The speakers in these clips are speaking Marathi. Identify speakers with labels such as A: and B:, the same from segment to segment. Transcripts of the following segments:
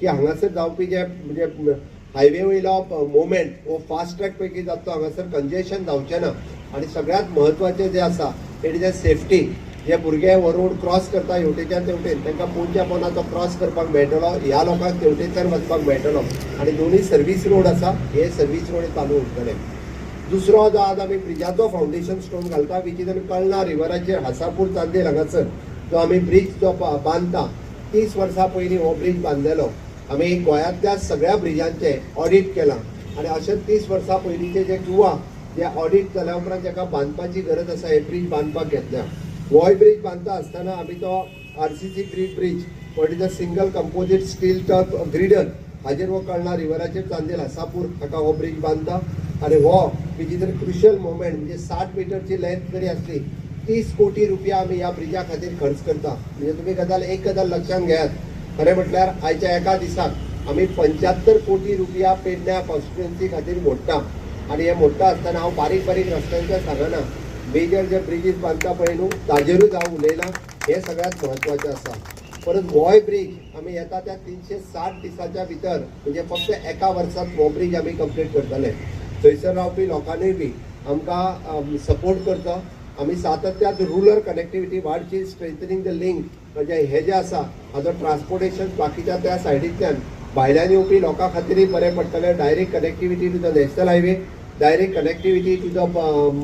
A: की हांगासर जावपी जे म्हणजे हायवे वयलो मुवमेंट हो फास्ट ट्रॅक पैकी जाता हांगासर कंजेशन जावचें ना. आनी सगळ्यांत म्हत्वाचें जें आसा इट इज अ सेफ्टी जे भुरगे हो रोड क्रॉस करता हेवटेच्यान तेवटेन तांकां पोंच्या पोना तो क्रॉस करपाक मेळटलो ह्या लोकांक तेवटेच्यान वचपाक मेळटलो आनी दोनूय सर्वीस रोड आसा हे सर्वीस रोड चालू उरतले दुसरो जो आज आमी ब्रिजाचो फावंडेशन स्टोन घालता विच इज कळना रिवराचेर हासापूर चांदेल हांगासर जो आमी ब्रीज जो बांदता तीस वर्सां पयलीं हो ब्रीज बांदलेलो आमी गोंयांतल्या सगळ्या ब्रिजांचे ऑडिट केलां. आनी अशें तीस वर्सां पयलींचे जे किंवा जे ऑडिट जाल्या उपरांत जाका बांदपाची गरज आसा हे ब्रीज बांदपाक घेतल्या वॉय ब्रीज बांदता आसतना आमी तो R C C girder bridge what is a single composite steel girder हाजेर हो कळना रिवराचेर चांदेल हासापूर हाका हो ब्रीज बांदता आनी हो विच क्रुशल मोमेंट म्हणजे साठ मिटरची लेंथ जरी असली तीस कोटी रुपया आमी ह्या ब्रिजा खातीर खर्च करता. म्हणजे तुमी गजाल एक गजाल लक्षात घेयात खरें म्हटल्यार आयच्या एका दिसाक आमी पंच्यात्तर कोटी रुपया पेडण्या कॉन्स्टिट्युएन्सी खातीर मोडटा. आनी हे मोडटा आसतना हांव बारीक बारीक रस्त्यांचें सांगना मेजर जे ब्रिजीस बांदता पळय न्हू ताजेरूच हांव उलयलां. हे सगळ्यात म्हत्वाचें आसा. परत गोंय ब्रीज आमी येता त्या तीनशे साठ दिसाच्या भितर म्हणजे फक्त एका वर्सात हो ब्रीज आमी कंप्लीट करतले. थंयसर रावपी लोकांनी बी आमकां सपोर्ट करता. आमी सातत्यात रुरल कनेक्टिविटी वाडची स्ट्रेंथनिंग द लिंक म्हणजे हे जे आसा हाजो ट्रान्सपोर्टेशन बाकीच्या त्या सायडींतल्यान भायल्यान येवपी लोकां खातीरय बरें पडटलें direct connectivity to the national highway direct connectivity to the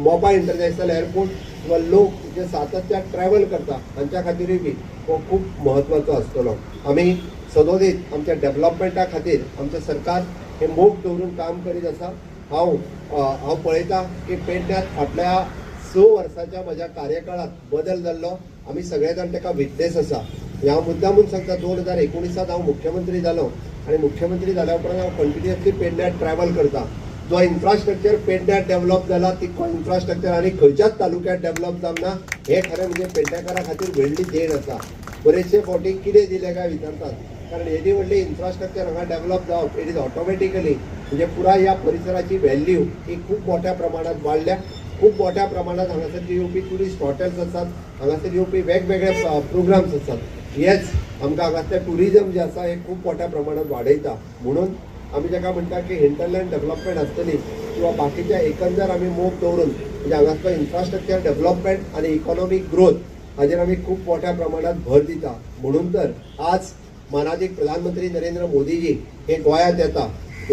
A: Mopa international airport किंवा लोक जे सातत्यान ट्रॅव्हल करता हांच्या खातीरूय बी हो खूब म्हत्वाचो आसतलो आमी सदोदीत आमच्या डेव्हलपमेंटा खातीर आमचें सरकार हे मोग दवरून काम करीत आसा हांव हांव पळयतां की पेडण्यात फाटल्या स वर्साच्या म्हज्या कार्यकाळात बदल जाल्लो आमी सगळे जाण ताका विटनेस आसा हे हांव मुद्दामून सांगता दोन हजार एकोणिसात हांव मुख्यमंत्री जालो आनी मुख्यमंत्री जाल्या उपरांत हांव कंटिन्युअसली पेडण्यात ट्रॅव्हल करता. जो इन्फ्रास्ट्रक्चर पेडण्यात डेव्हलप जाला तितको इन्फ्रास्ट्रक्चर आनी खंयच्याच तालुक्यात डेव्हलप जावना हे खरें म्हणजे पेडण्याकारा खातीर व्हडली देण आसा बरेचशे फावटी कितें दिलें काय विचारतात. कारण येदी व्हडली इन्फ्रास्ट्रक्चर हांगा डेव्हलप जावप इट इज ऑटोमॅटिकली म्हणजे पुराय ह्या परिसराची व्हॅल्यू ही खूप मोठ्या प्रमाणात वाडल्या खूप मोठ्या प्रमाणात हांगासर येवपी ट्युरिस्ट हॉटेल्स आसात हांगासर येवपी वेगवेगळे प्रोग्राम्स आसात हेच आमकां हांगासलें टुरिजम जे आसा हें खूब मोठ्या प्रमाणात वाडयता म्हणून आमी जेका म्हणटा की हिंटरलँड डेव्हलपमेंट आसतली किंवा बाकीच्या एकंदर आमी मोग दवरून म्हणजे हांगासलो इन्फ्रास्ट्रक्चर डेव्हलपमेंट आनी इकॉनॉमीक ग्रोथ हाजेर आमी खूब मोठ्या प्रमाणात भर दिता. म्हणून तर आज मानाधीक प्रधानमंत्री नरेंद्र मोदीजी हे गोंयांत येता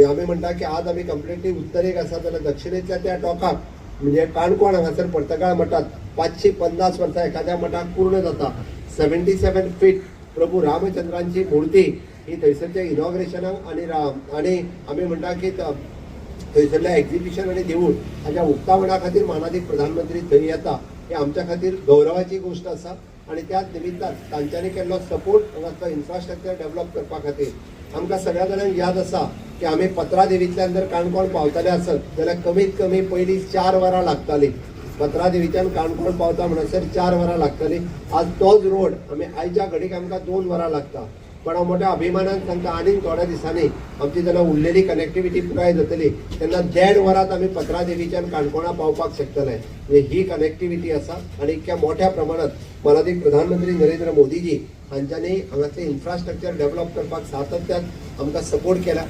A: आमी म्हणटा की आज आमी कंप्लिटली उत्तरेक आसा जाल्यार दक्षिणेतल्या त्या टोकाक म्हणजे काणकोण हांगासर पर्तगाळ मठात पाचशे पन्नास वर्सां एखाद्या मठाक पूर्ण जाता. सेव्हन्टी सेवन फीट प्रभू रामचंद्रांची मूर्ती ही थंयसरच्या इनॉग्रेशनाक आनी राम आनी आमी म्हणटा की थंयसरल्या एक्झिबिशन आनी देवूळ हाच्या उक्तावणा खातीर मानाधीक प्रधानमंत्री थंय येता. हे आमच्या खातीर गौरवाची गोष्ट आसा आनी त्याच निमित्तान तांच्यांनी केल्लो सपोर्ट हांगासलो इन्फ्रास्ट्रक्चर डेव्हलप करपा खातीर आमकां सगळ्या जाणांक याद आसा की आमी पत्रा देवींतल्यान जर काणकोण पावतले आसत जाल्यार कमीत कमी पयलीं चार वरां लागतालीं. पत्रा देवीच्यान काणकोण पावता म्हणसर चार वरां लागतालीं. आज तोच रोड आमी आयच्या घडीक आमकां दोन वरां लागता. पण हांव मोठ्या अभिमानान सांगता आनीक थोड्या दिसांनी आमची जेन्ना उरलेली कनेक्टिविटी पुराय जातली. तेन्ना देड वरात आमी पत्रा देवीच्यान काणकोणा पावपाक शकतले. म्हणजे ही कनेक्टिविटी आसा आनी इतक्या मोठ्या प्रमाणात मानाधीक प्रधानमंत्री नरेंद्र मोदीजी हांच्यांनी हांगासलें इन्फ्रास्ट्रक्चर डेव्हलप करपाक सातत्यान आमकां सपोर्ट केला.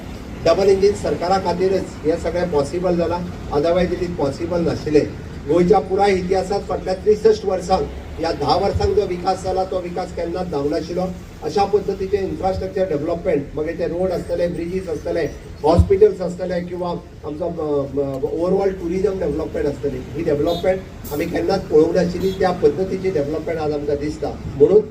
A: डबल इंजीन सरकारा खातीरच हें सगळें पॉसिबल जालां. अदरवायज इट इज पॉसिबल नाशिल्लें गोंयच्या पुराय इतिहासांत फाटल्या त्रेसष्ट वर्सांक ह्या धा वर्सांक जो विकास जाला तो विकास केन्नाच जावनाशिल्लो अशा पद्दतीचे इन्फ्रास्ट्रक्चर डेव्हलपमेंट मागीर ते रोड आसतले ब्रिजीस आसतले हॉस्पिटल्स आसतले किंवा आमचो ओवरऑल टुरिजम डेव्हलपमेंट आसतली ही डेव्हलपमेंट आमी केन्नाच पळोवंक नाशिल्ली. त्या पद्दतीची डेव्हलपमेंट आज आमकां दिसता. म्हणून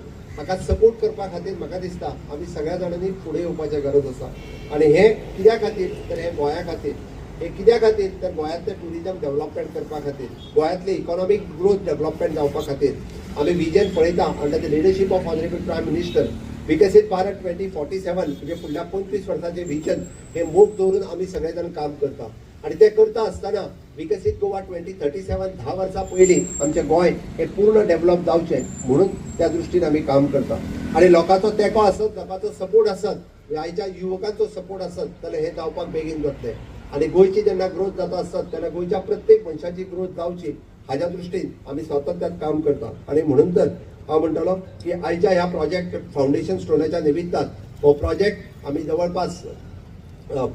A: हाका सपोर्ट करपा खातीर म्हाका दिसता. आमी सगळ्या जाणांनी फुडें येवपाचें गरज आसा आनी हें कित्या खातीर तर हें गोंया खातीर हे कित्या खातीर तर गोंयांतलें ट्युरिजम डेव्हलपमेंट करपा खातीर गोंयांतली इकॉनॉमीक ग्रोथ डेव्हलपमेंट जावपा खातीर आमी विजन पळयता under the leadership of honourable prime minister विकसीत भारत ट्वेंटी फॉर्टी सेवन म्हणजे फुडल्या पंचवीस वर्सांचें विजन हे मोग दवरून आमी सगळे जाण काम करता. आणि ते करता आसतना विकसीत गोवा ट्वेंटी थर्टी सेवन धा वर्सां पयलीं आमचें गोंय हे पूर्ण डेव्हलप जावचें म्हणून त्या दृश्टीन आमी काम करता. आणि लोकांचो तेंको आसत लोकांचो सपोर्ट आसत आयच्या युवकांचो सपोर्ट आसत जाल्यार हे जावपाक बेगीन जातलें आणि गोंयची जेन्ना ग्रोथ जाता आसत तेन्ना गोंयच्या प्रत्येक मनशाची ग्रोथ जावची हाच्या दृश्टीन आमी सातत्यान काम करता. आणि म्हणून तर हांव म्हणटलो की आयच्या ह्या प्रोजेक्ट फाउंडेशन स्टोनाच्या निमित्तान हो प्रोजेक्ट आम्ही जवळपास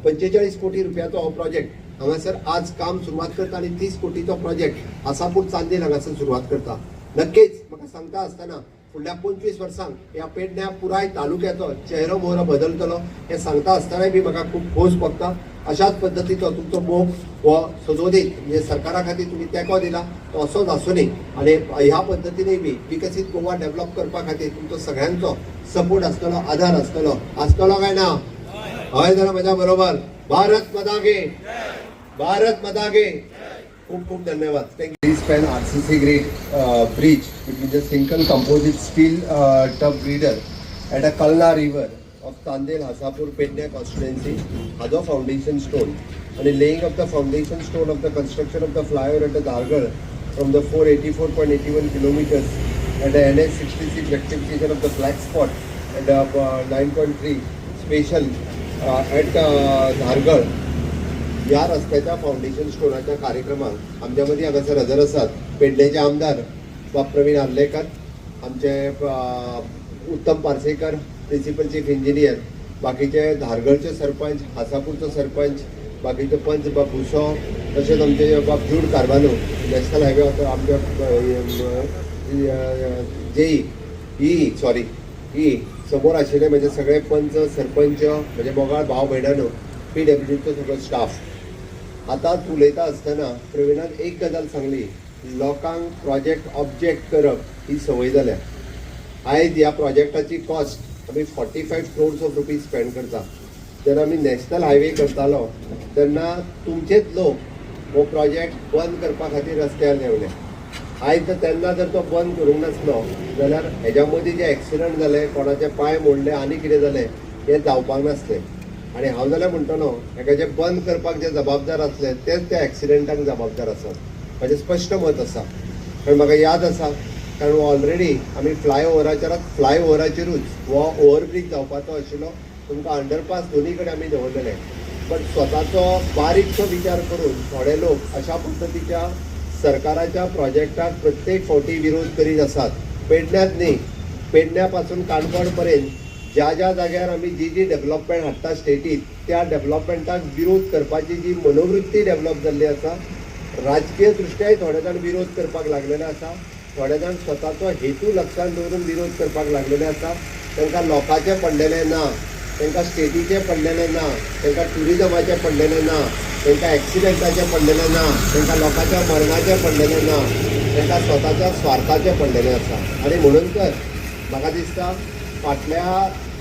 A: पंचेचाळीस कोटी रुपयाचो हो प्रोजेक्ट हांगासर आज काम सुरवात करता आणि तीस कोटीचो प्रोजेक्ट आसापूर चांदेल हांगासर सुरवात करता. नक्कीच म्हाका सांगता आसतना फुडल्या पंचवीस वर्सांक ह्या पेडण्या पुराय तालुक्याचो चेहरो मोहरो बदलतलो हे सांगता आसतनाय बी म्हाका खूब खोस भोगता अशाच पद्दतीचो तुमचो मोग हो सजोदीत म्हणजे सरकारा खातीर तुमी तेंको दिला तो असोच आसुनी आणि ह्या पद्दतीनय बी विकसीत गोवा डेव्हलप करपा खातीर तुमचो सगळ्यांचो सपोर्ट आसतलो आधार आसतलो आसतलो काय ना हाय जरा माझ्या बरोबर. भारत मदागे भारत मदागे खूप खूप धन्यवाद. Thank you
B: pen R C C great bridge it means a single composite steel tub girder
A: at a Kalna river of Tandel Hasapur पेडण्या कॉन्स्टिट्युएन्सी हा जो फाउंडेशन स्टोन आणि laying of the foundation stone of the construction of the flyover at a Dhargal from the four eighty four point eighty one kilometres at a N H sixty six rectification of the black spot at a nine point three special at Dhargal या रस्त्याच्या फाउंडेशन स्टोनाच्या कार्यक्रमात आमच्यामध्ये हांगासर हजर आसात पेडणेचे आमदार बाब प्रवीण आर्लेकर आमचे उत्तम पार्सेकर प्रिन्सिपल चीफ इंजिनियर बाकीचे धारगळचे सरपंच हासापूरचो सरपंच बाकीचे पंच बाब भुसो तशेंच आमचे बाब जूड कारवानो नॅशनल हायवे आमच्या जेई ई सॉरी ई समोर आशिल्ले म्हणजे सगळे पंच सरपंच म्हणजे मोगाळ भाव भयणानो पी डब्ल्यूडीचो सगळो स्टाफ आता उलयता आसतना प्रवीणान एक गजाल सांगली. लोकांक प्रोजेक्ट ऑब्जेक्ट करप ही संवय जाल्या. आयज ह्या प्रोजेक्टाची कॉस्ट आमी forty five crores of rupees spend करता. जेन्ना आमी नॅशनल हायवे करतालो तेन्ना तुमचेच लोक हो प्रोजेक्ट बंद करपा खातीर रस्त्यार देंवले आयज जर तेन्ना जर तो बंद करूंक नासलो जाल्यार हेज्या मदीं जे एक्सिडंट जाले कोणाचे पांय मोडले आनी कितें जालें हें जावपाक नासलें आणि हांव जाल्यार म्हणटलो हेका जे बंद करपाक जे जबाबदार आसले तेच त्या एक्सिडेंटाक जबाबदार आसात. म्हजें स्पश्ट मत आसा. कारण म्हाका याद आसा कारण ऑलरेडी आमी फ्लायओव्हराचेर फ्लायओव्हराचेरूच हो ओव्हरब्रीज जावपाचो आशिल्लो तुमकां अंडरपास दोनी कडेन आमी दवरलेले. पण स्वताचो बारीकसो विचार करून थोडे लोक अशा पद्दतीच्या सरकाराच्या प्रोजेक्टाक प्रत्येक फावटी विरोध करीत आसात पेडण्यात न्ही. पेडण्या पासून काणकोण पर्यंत ज्या ज्या जाग्यार आमी जी जी डेव्हलपमेंट हाडटा स्टेटीत त्या डेव्हलपमेंटाक विरोध करपाची जी मनोवृत्ती डेव्हलप जाल्ली आसा राजकीय दृश्ट्याय थोडे जाण विरोध करपाक लागलेले आसा थोडे जाण स्वताचो हेतू लक्षांत दवरून विरोध करपाक लागलेले आसा तांकां लोकांचें पडलेलें ना. तांकां स्टेटीचें पडलेलें ना तांकां ट्युरिजमाचें पडलेलें ना तांकां एक्सिडेंटाचें पडलेलें ना तांकां लोकांच्या मरणाचे पडलेलें ना तांकां स्वताच्या स्वार्थाचें पडलेलें आसा आनी म्हणून तर म्हाका दिसता फाटल्या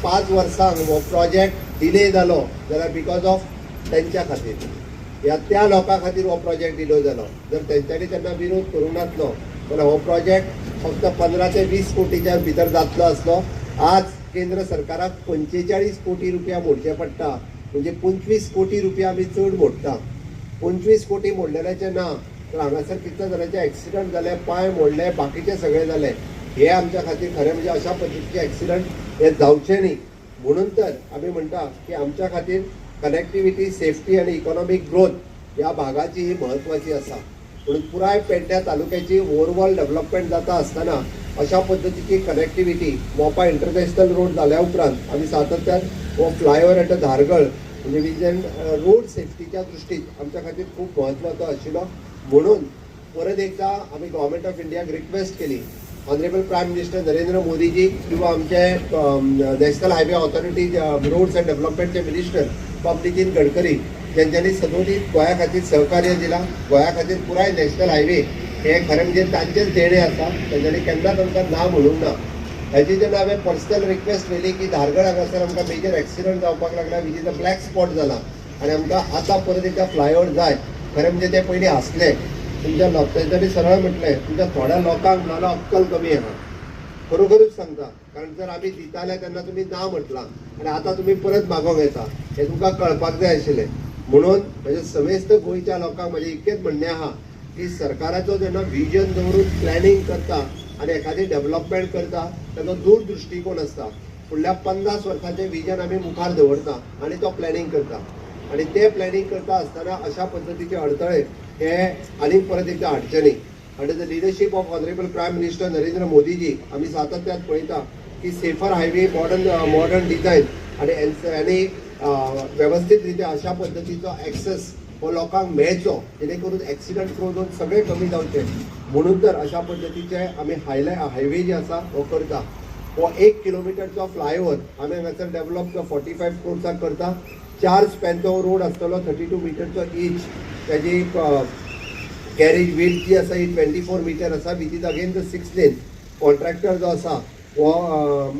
A: पांच वर्सांक हो प्रोजेक्ट डिले जालो जाल्यार बिकॉज ऑफ तेंच्या खातीर. ह्या त्या लोकां खातीर हो प्रोजेक्ट डिले जालो जर तेंच्यांनी तेन्ना विरोध करूंक नासलो जाल्यार हो प्रोजेक्ट फक्त पंदरा ते वीस कोटीच्या भितर जातलो आसलो आज केंद्र सरकाराक पंचेचाळीस कोटी रुपया मोडचे पडटा म्हणजे पंचवीस कोटी रुपया आमी चड मोडटा पंचवीस कोटी मोडलेल्याचे ना तर हांगासर कितले जाणांचे एक्सिडंट जाले पांय मोडले बाकीचे सगळे जाले हे आमच्या खातीर खरें म्हणजे अशा पद्दतीचे एक्सिडंट हे जावचे न्ही. म्हणून तर आमी म्हणटा की आमच्या खातीर कनेक्टिविटी सेफ्टी आणि इकॉनॉमिक ग्रोथ ह्या भागाची ही महत्वाची आसा म्हणून पुराय पेडण्या तालुक्याची ओवरऑल डेव्हलपमेंट जाता आसतना अशा पद्दतीची कनेक्टिविटी मोपा इंटरनॅशनल रोड जाल्या उपरांत आमी सातत्यान हो फ्लायओव्हर एट धारगळ म्हणजे विजन रोड सेफ्टीच्या दृश्टीन आमच्या खातीर खूप म्हत्वाचो आशिल्लो. म्हणून परत एकदा आमी गव्हर्मेंट ऑफ इंडियाक रिक्वेस्ट केली. Honourable prime minister Narendra Modiji किंवा आमचे national highway authority roads and डेव्हलपमेंटचे minister बाब नितीन गडकरी ज्यांच्यानी सदोदित गोंया खातीर सहकार्य दिला गोंया खातीर पुराय नॅशनल हायवे हे खरें म्हणजे तांचेच देणे आसा तेंच्यांनी केन्नाच आमकां ना म्हणूंक ना हेची जेन्ना हांवें पर्सनल रिक्वेस्ट केली की धारगड हांगासर आमकां मेजर एक्सिडंट जावपाक लागला which is a black spot जाला आनी आमकां आतां परत एकदा फ्लायओवर जाय. खरें म्हणजे ते पयलीं आसले तुमच्या लोक तेंच्यांनी सरळ म्हटलें तुमच्या थोड्या लोकांक नाल्या अक्कल कमी आहा खरोखरूच सांगता कारण जर आमी दिताले तेन्ना तुमी ना म्हटलां आनी आतां तुमी परत मागोंक येता हें तुमकां कळपाक जाय आशिल्लें. म्हणून म्हणजे समेस्त गोंयच्या लोकांक म्हजें इतकेंच म्हणणें आहा की सरकाराचो जेन्ना विजन दवरून प्लॅनिंग करता आनी एखादी डेव्हलपमेंट करता ताचो दूर दृश्टिकोन आसता फुडल्या पन्नास वर्सांचें विजन आमी मुखार दवरता आनी तो प्लॅनिंग करता. आनी ते प्लॅनिंग करता आसतना अशा पद्दतीचे अडथळे हे आनीक परत एकदा हाडचे न्ही the leadership of honourable prime minister Narendra Modiji आमी सातत्यात पळयता की safer highway modern modern design आणि आणि अं, uh, व्यवस्थितरित्या अशा पद्धतीचो ॲक्सेस हो लोकांक मेळचो जेणे करून एक्सिडंट प्रोजोन सगळे कमी जावचे. म्हणून तर अशा पद्धतीचे आमी हायले हायवे जे आसा हो करता. हो एक किलोमिटरचो फ्लायओव्हर आमी हांगासर डेव्हलप फोर्टी फायव्ह क्रोर्साक करता. चार स्पॅनचो रोड आसतलो थर्टी टू मिटरचो इच त्याची कॅरेज वेट जी आसा ही ट्वेंटी फोर मिटर आसा. With is again the six lane contractor जो आसा हो अं,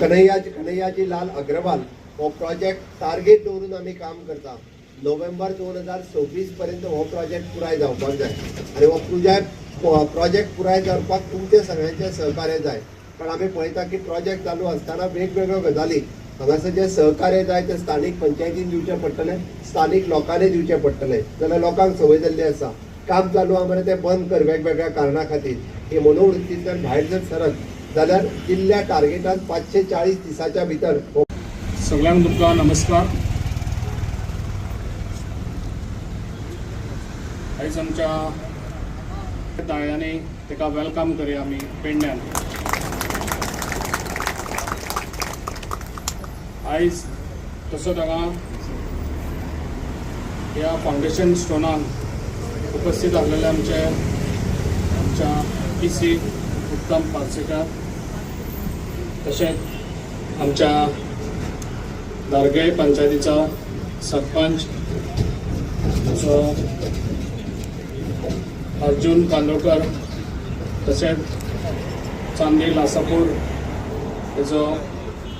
A: कन्हैया कन्हैयाजी लाल अग्रवाल हो प्रोजेक्ट टार्गेट दवरून आमी काम करता. नोव्हेंबर दोन हजार सव्वीस पर्यंत हो प्रोजेक्ट पुराय जावपाक जाय. आनी हो प्रोजेक्ट हो प्रोजेक्ट पुराय करपाक तुमचे सगळ्यांचे सहकार्य जाय. कारण आमी पळयता की प्रोजेक्ट चालू आसतना वेगवेगळ्यो गजाली. हांगासर जे सहकार्य जाय ते स्थानीक पंचायतीन दिवचे पडटले स्थानीक लोकांनी दिवचे पडटले. जाल्यार लोकांक संवय जाल्ली आसा. काम चालू आहा मरे ते बंद कर वेगवेगळ्या कारणां खातीर. ही मनोवृत्तींतल्यान भायर जर सरत जाल्यार दिल्ल्या टार्गेटान पांचशे चाळीस दिसाच्या भितर हो
C: सगळ्यांक तुमकां नमस्कार. आयज आमच्या ताळ्यांनी ताका वेलकम करया आमी पेडण्यान आयज तसो हांगा ह्या फावंडेशन स्टोनान उपस्थित आसलेले आमचे आमच्या पी सी उत्तम पार्सेकार तशेंच आमच्या दारगे पंचायतीचा सरपंच अर्जुन कांदोळकर तशेंच चांदी लासापूर तेजो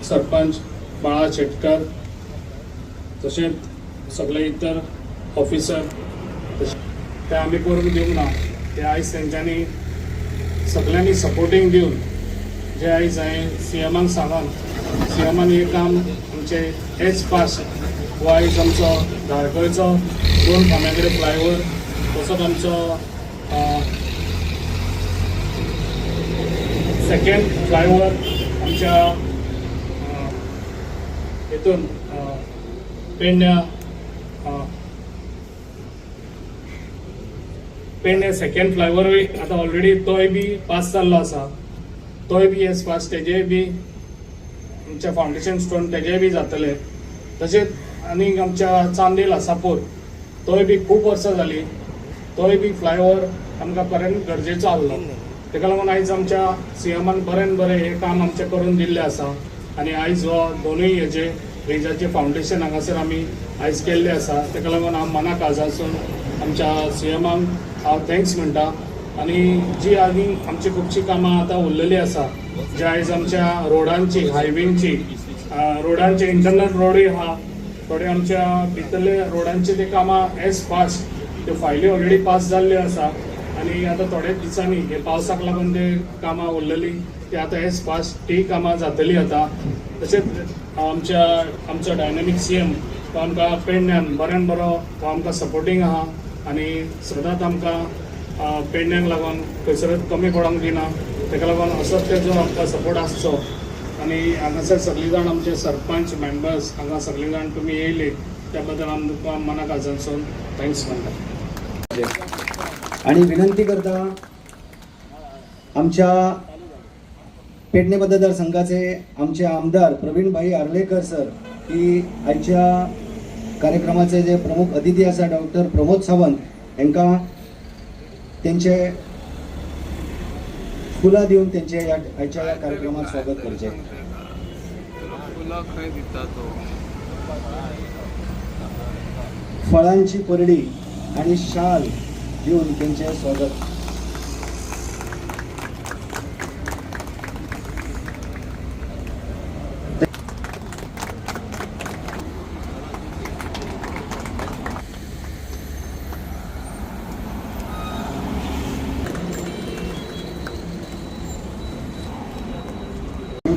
C: सरपंच बाळा शेटकर तशेंच सगळे इतर ऑफिसर ते आमी करून दिवंक ना. ते आयज तेंच्यांनी सगळ्यांनी सपोर्टींग दिवन जे आयज हांवें सी एमाक सांगून सी एमान काम आमचे एच पास. हो आयज आमचो धारगळचो दोन फाम्या कडेन फ्लायओवर तसोच आमचो सेकंड फ्लायओव्हर आमच्या अ, हेतून पेडण्या पेडण्या सेकंड फ्लायओव्हरूय आतां ऑलरेडी तोय बी पास जाल्लो आसा तोय बी एज फास्ट तेजेय बी आमच्या फावंडेशन स्टोन तेजेय बी जातले. तशेंच आनीक आमच्या चांदेल आसापूर तोय बी खूब वर्सां जालीं तोय बी फ्लायओवर आमकां पर्यंत गरजेचो आसलो तेका लागून आयज आमच्या सीएमान बरें बरें हें काम आमचें करून दिल्लें आसा आनी आयज हो दोनूय हेजे ब्रिजाचें फावंडेशन हांगासर आमी आयज केल्लें आसा तेका लागून हांव मनाक आजासून आमच्या सीएमाक हांव थँक्स म्हणटा. आनी जी आनी आमची खुबशीं कामां आतां उरलेलीं आसा जे आयज आमच्या रोडांची हायवेंची रोडांचे इंटरनल रोडूय आहा थोडे आमच्या भितरले रोडांचे ते कामां एज फास्ट त्यो फायली ऑलरेडी पास जाल्ल्यो आसा आनी आतां थोड्याच दिसांनी हे पावसाक लागून ते कामां उरलेली ती आतां एज फास्ट ती कामां जातली आतां. तशेंच आमच्या आमचो डायनॅमीक सी एम तो आमकां पेडण्यान बऱ्यान बरो तो आमकां सपोर्टींग आहा. आनी सदांच आमकां पेडण्यांक लागून खंयसरच कमी पडोंक दिना. तेका लागून असोच तेजो आमकां सपोर्ट आसचो. आनी हांगासर सगळीं जाण आमचे सरपंच मेंबर्स हांगा सगळीं जाण तुमी येयले त्या बद्दल आमकां तुमकां मनाक आजासून थँक्स म्हणटा
D: आणि विनंती करता आमच्या पेडणे मतदारसंघाचे आमचे आमदार प्रवीणभाई आर्लेकर सर की आयच्या कार्यक्रमाचे जे प्रमुख अतिथी आसा डॉक्टर प्रमोद सावंत हांकां तेंचे फुलां दिवन तेंचे ह्या आयच्या ह्या कार्यक्रमात स्वागत करचें फळांची परडी आणि शाल घेऊन तेंचे स्वागत.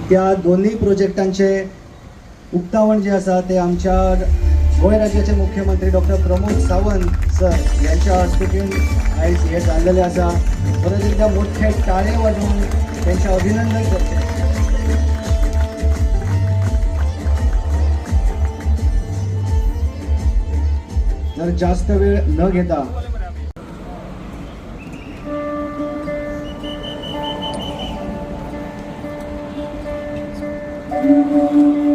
D: त्या दोन्ही प्रोजेक्टांचे उक्तावण जे आसा ते आमच्या गोय राज्याचे मुख्यमंत्री डॉक्टर प्रमोद सावंत सर यांच्या हॉस्पिटल आयज हे जाल्लेले आसा परत एकदा मोठे टाळे वाजवून त्यांचे अभिनंदन करचे जर जास्त वेळ न घेता सुद्धा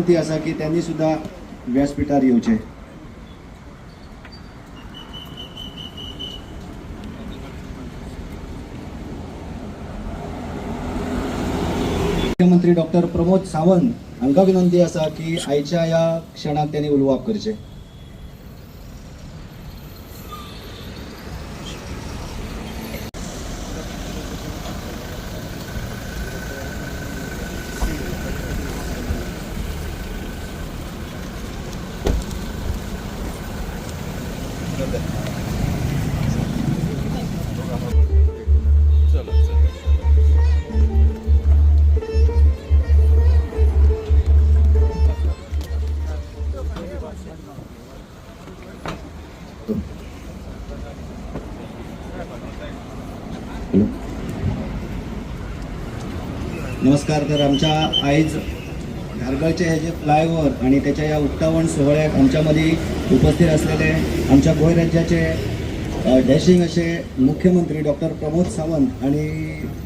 D: विनंती असा की त्यांनी सुद्धा व्यासपीठार येवचे मुख्यमंत्री डॉक्टर प्रमोद सावंत हांकां विनंती असा की आयच्या या क्षणात त्यांनी उलोवप करचे. नमस्कार तर आमच्या आईज धारगळचे हे जे फ्लायओव्हर आणि त्याच्या या उक्तावण सोहळ्यात आमच्यामध्ये उपस्थित असलेले आमच्या गोंय राज्याचे डॅशिंग असे मुख्यमंत्री डॉक्टर प्रमोद सावंत आणि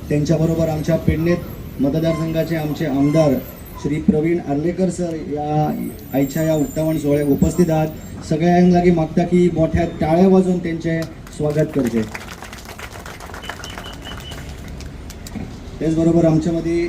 D: त्यांच्याबरोबर आमच्या पेडणेत मतदारसंघाचे आमचे आमदार श्री प्रवीण आर्लेकर सर या आईच्या या उक्तावण सोहळ्यात उपस्थित आहात. सगळ्यांक लागीं मागता की मोठ्या टाळ्या वाजवून त्यांचे स्वागत करते. त्याचबरोबर आमच्यामध्ये